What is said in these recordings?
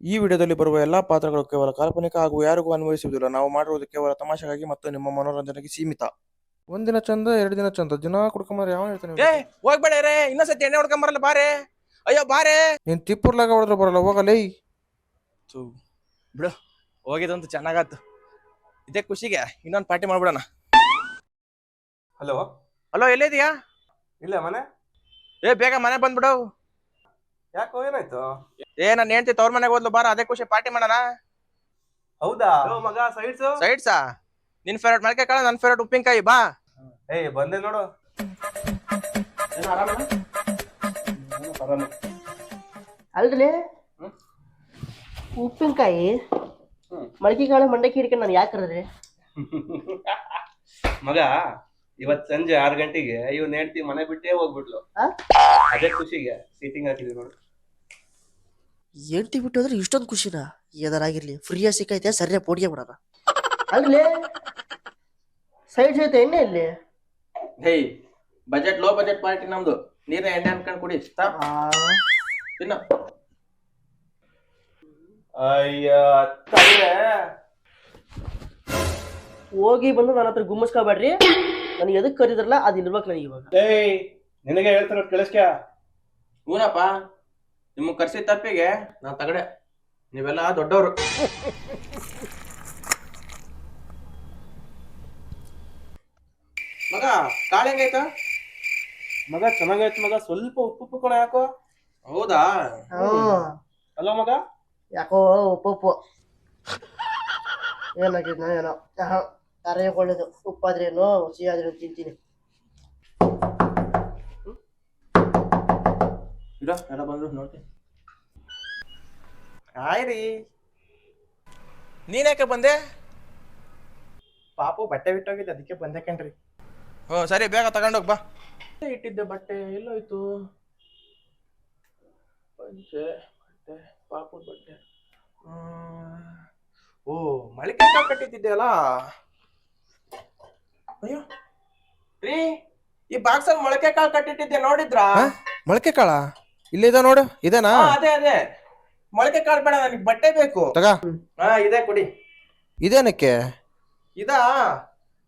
ಈ ವಿಡಿಯೋದಲ್ಲಿ ಬರುವ ಎಲ್ಲಾ ಪಾತ್ರಗಳು ಕೇವಲ ಕಾಲ್ಪನಿಕ ಹಾಗೂ ಯಾರಿಗೂ ಅನ್ವಯಿಸುವುದಿಲ್ಲ. ನಾವು ಮಾಡಿರುವುದು ಕೇವಲ ತಮಾಷೆಗಾಗಿ ಮತ್ತು ನಿಮ್ಮ ಮನೋರಂಜನೆಗೆ ಸೀಮಿತ. ಒಂದಿನ ಚಂದ ಎರಡು ದಿನ ಚಂದ. ದಿನ ಕುಡ್ಕೊಂಬಾರ ಯಾವ ಹೇಳ್ತಾನೆ ಏ ಹೋಗ್ಬೇಡ ರೇ ಇನ್ನೊಂದ್ಸತಿ ಎಣ್ಣೆ ಹೊಡ್ಕೊಂಬರಲ್ಲ ಬಾರೆ. ಅಯ್ಯೋ ಬಾರೆ. ನೀನ್ ತಿಪ್ಪುರ್ಲಾಗ ಹೊಡೆದ್ರೆ ಬರಲ್ಲ ಹೋಗಲೇ. ಥು, ಬಿಡು. ಹೋಗಿದಂತೂ ಚೆನ್ನಾಗಾತು. ಇದೇ ಖುಷಿಗೆ ಇನ್ನೊಂದು ಪಾರ್ಟಿ ಮಾಡ್ಬಿಡೋಣ. ಹಲೋ ಹಲೋ ಎಲ್ಲಿದ್ಯಾ ಇಲ್ಲ ಮನೆ? ಏ ಬೇಗ ಮನೆ ಬಂದ್ಬಿಡು. ಯಾಕೋ ಏನಾಯ್ತು? ಏ ನಾನು ಹೇಳ್ತಿ ತವ್ರ ಮನೆಗೆ ಹೋದ್ಲು ಬಾರ ಅದೇ ಖುಷಿ ಪಾರ್ಟಿ ಮಾಡೋಣ? ಹೌದಾ? ಮಗ ಸೈಡ್ಸ್ ಸೈಡ್ಸಾ ನಿನ್ ಫೇವ್ರೇಟ್ ಮಳಕೆ ಕಾಳ ನನ್ನ ಫೇವ್ರೇಟ್ ಉಪ್ಪಿನಕಾಯಿ ಬಾ. ಏಯ್ ಬಂದೆ ನೋಡು. ಅಲ್ರಿ? ಉಪ್ಪಿನಕಾಯಿ ಮಳಕೆ ಕಾಳು ಮಂಡಕ್ಕಿ ಹಿಡ್ಕೊಂಡು ನಾನು ಯಾಕೆ ಕರೆದ್ರಿ? ಮಗ ಇವತ್ ಸಂಜೆ ಆರ್ ಗಂಟೆಗೆ ಇವ್ನ ಹೆಂಡ್ತಿ ಮನೆ ಬಿಟ್ಟೇ ಹೋಗ್ಬಿಟ್ಲು. ಆ? ಅದೇ ಖುಷಿಗೆ ಸೀಟಿಂಗ್ ಹಾಕಿದ್ವಿ ನೋಡು. ಎಂಟಿ ಬಿಟ್ಟು ಅಂದ್ರೆ ಇಷ್ಟೊಂದು ಖುಷಿನಾ? ಏನಾರಾಗಿರ್ಲಿ ಫ್ರೀಯಾಗಿ ಸಿಕ್ಕೈತೆ ಸರಿಯಾಗಿ ಪೋಡಿಗೆ ಬಿಡೋಣ ಅಲ್ಲಿ ಸೈಡ್ ಜೊತೆ ಎಣ್ಣೆ ಇಲ್ಲಿ hey budget low budget party ನಮ್ದು. ನೀರ ಎಣ್ಣೆ ಅನ್ಕೊಂಡ್ ಕುಡಿ ತಿನ್ನ. ಅಯ್ಯ. ಹೋಗಿ ಬಂದು ನನ್ನ ಹತ್ರ ಗುಮ್ಮಸ್ಕೋಬೇಡ್ರಿ ನನಗೆ ಎದಕ್ ಕರೀದ್ರಲ್ಲ ಅದು ಇರ್ಬೇಕು ನನಗೆ ಇವಾಗ. ಏಯ್ ನಿನಗೆ ಹೇಳ್ತಾರ ಕೇಳಿಸ್ಕ್ಯ? ಊನಪ್ಪ ನಿಮ್ಗೆ ಕರ್ಸಿದ ತಪ್ಪಿಗೆ ನಾ ತಗಡೆ. ನೀವೆಲ್ಲ ದೊಡ್ಡವರು. ಮಗ ಕಾಳು ಹೆಂಗೈತ? ಮಗ ಚೆನ್ನಾಗೈತ್ ಮಗ ಸ್ವಲ್ಪ ಉಪ್ಪು ಉಪ್ಪು ಕೊಡ ಯಾಕೋ? ಹೌದಾ? ಹಲೋ ಅಲ್ಲ ಮಗ? ಯಾಕೋ ಉಪ್ಪು ಉಪ್ಪು. ಏನಾಗಿದ್ನ ಏನೋ. ಖಾರ ಒಳ್ಳೇದು ಉಪ್ಪಾದ್ರೇನು ಸಿಹಿಯಾದ್ರೇನು ತಿಂತೀನಿ. ಎಲ್ಲ ಬಂದ್ರು ನೋಡ್ತೀನಿ. ಹಾಯ್ ರೀ ನೀನ್ಯಾಕೆ ಬಂದೆ? ಪಾಪು ಬಟ್ಟೆ ಬಿಟ್ಟೋಗಿದ್ದೆ ಅದಕ್ಕೆ ಬಂದೆ ಕಣ್ರಿ. ಹ್ಞೂ ಸರಿ ಬೇಗ ತಗೊಂಡೋಗ್ ಬಾ. ಇಟ್ಟಿದ್ದೆ ಬಟ್ಟೆ ಎಲ್ಲೋಯ್ತು. ಪಂಚೆ ಬಟ್ಟೆ ಪಾಪು ಬಟ್ಟೆ. ಹ್ಮ್. ಓ ಮಳಿಕೆ ಕಟ್ಟಿದ್ದೆ ಕಟ್ಟಿದ್ದಿದ್ದೆಯಲ್ಲ ಅಯ್ಯೋ. ರೀ ಈ ಬಾಕ್ಸಲ್ಲಿ ಮೊಳಕೆ ಕಾಳು ಕಟ್ಟಿಟ್ಟಿದ್ದೆ ನೋಡಿದ್ರಾ? ಮೊಳಕೆ ಕಾಳ? ಇಲ್ಲಿದೆ ನೋಡು ಇದೇನಾ? ಹಾ, ಅದೇ ಅದೇ. ಮೊಳಕೆ ಕಾಳು ಬೇಡ ನನಗೆ ಬಟ್ಟೆ ಬೇಕು. ತಗ. ಹಾ ಇದೆ ಕೊಡಿ. ಇದೇನಕ್ಕೆ? ಇದಾ?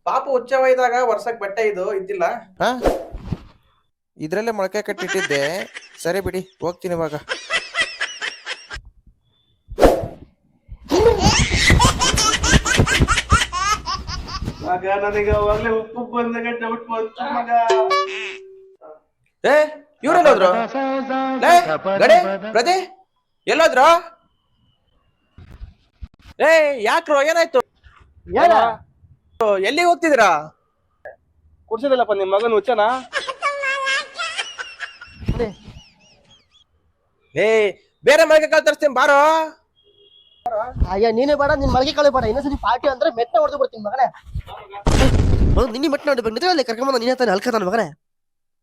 ಪಾಪ ಉಚ್ಚ ಒಯ್ದಾಗ ವರ್ಷಕ್ ಬಟ್ಟೆ ಇದು ಇದ್ದಿಲ್ಲ. ಹಾ. ಇದ್ರಲ್ಲೇ ಮೊಳಕೆ ಕಟ್ಟಿಟ್ಟಿದ್ದೆ. ಸರಿ ಬಿಡಿ ಹೋಗ್ತೀನಿ ಇವಾಗ. ಮಗ ನನಗೆ ಅವಾಗ್ಲೇ ಉಪ್ಪು ಬಂದಾಗ ಡೌಟ್ ಬಂತು ಮಗ. ಏ ಇವ್ರೆಲ್ಲೋದ್ರು? ಲೇ ಗಡೆ ಪ್ರತಿ ಎಲ್ಲೋದ್ರು? ಏ ಯಾಕ್ರೋ ಏನಾಯ್ತು? ಏನ? ಎಲ್ಲಿ ಹೋಗ್ತಿದ್ದೀರಾ? ಕುಡ್ಸಿದಲ್ಲಪ್ಪ ನಿಮ್ ಮಗನ್ ಹುಚ್ಚನಾ? ಏ ಬೇರೆ ಮಳಿಗೆ ಕಾಲ್ ತರಿಸ್ತೀನಿ ಬಾರೋ. ಅಯ್ಯ, ನೀನೇ ಬೇಡ, ನಿನ್ ಮಲಗಿ ಕಾಳು ಬೇಡ. ಇನ್ನೊಂದ್ಸತಿ ಪಾರ್ಟಿ ಅಂದ್ರೆ ಮೆಟ್ಟ ಹೊಡೆದು ಬಿಡ್ತೀನಿ ಮಗನೇ. ನಿನ್ನೆ ಮೆಟ್ಟ ನೋಡ್ಬೇಕು ಅಲ್ಲಿ ಕರ್ಕೊಂಬಂದ ನೀನೇ ತಾನೆ ಅಲ್ಕ ನನ್ನ ಮಗನೇ.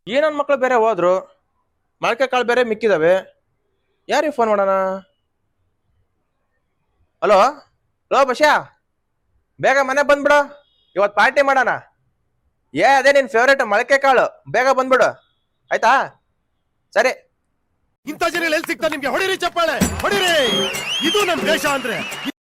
ಏನನ್ ನನ್ನ ಮಕ್ಳು ಬೇರೆ ಹೋದ್ರು? ಮೊಳಕೆ ಕಾಳು ಬೇರೆ ಮಿಕ್ಕಿದಾವೆ. ಯಾರಿಗೆ ಫೋನ್ ಮಾಡೋಣ? ಹಲೋ ಹಲೋ ಬಶ್ಯಾ? ಬೇಗ ಮನೆ ಬಂದ್ಬಿಡು. ಇವತ್ತು ಪಾರ್ಟಿ ಮಾಡೋಣ. ಏ, ಅದೇ ನಿನ್ ಫೇವ್ರೇಟ್ ಮೊಳಕೆ ಕಾಳು. ಬೇಗ ಬಂದ್ಬಿಡು. ಆಯ್ತಾ? ಸರಿ. ಇಂಥ ಜನ ಎಲ್ಲಿ ಸಿಗ್ತಾ ನಿಮ್ಗೆ? ಹೊಡಿರಿ ಚಪ್ಪಾಳೆ ಹೊಡಿರಿ. ಇದು ನಮ್ ದೇಶ ಅಂದ್ರೆ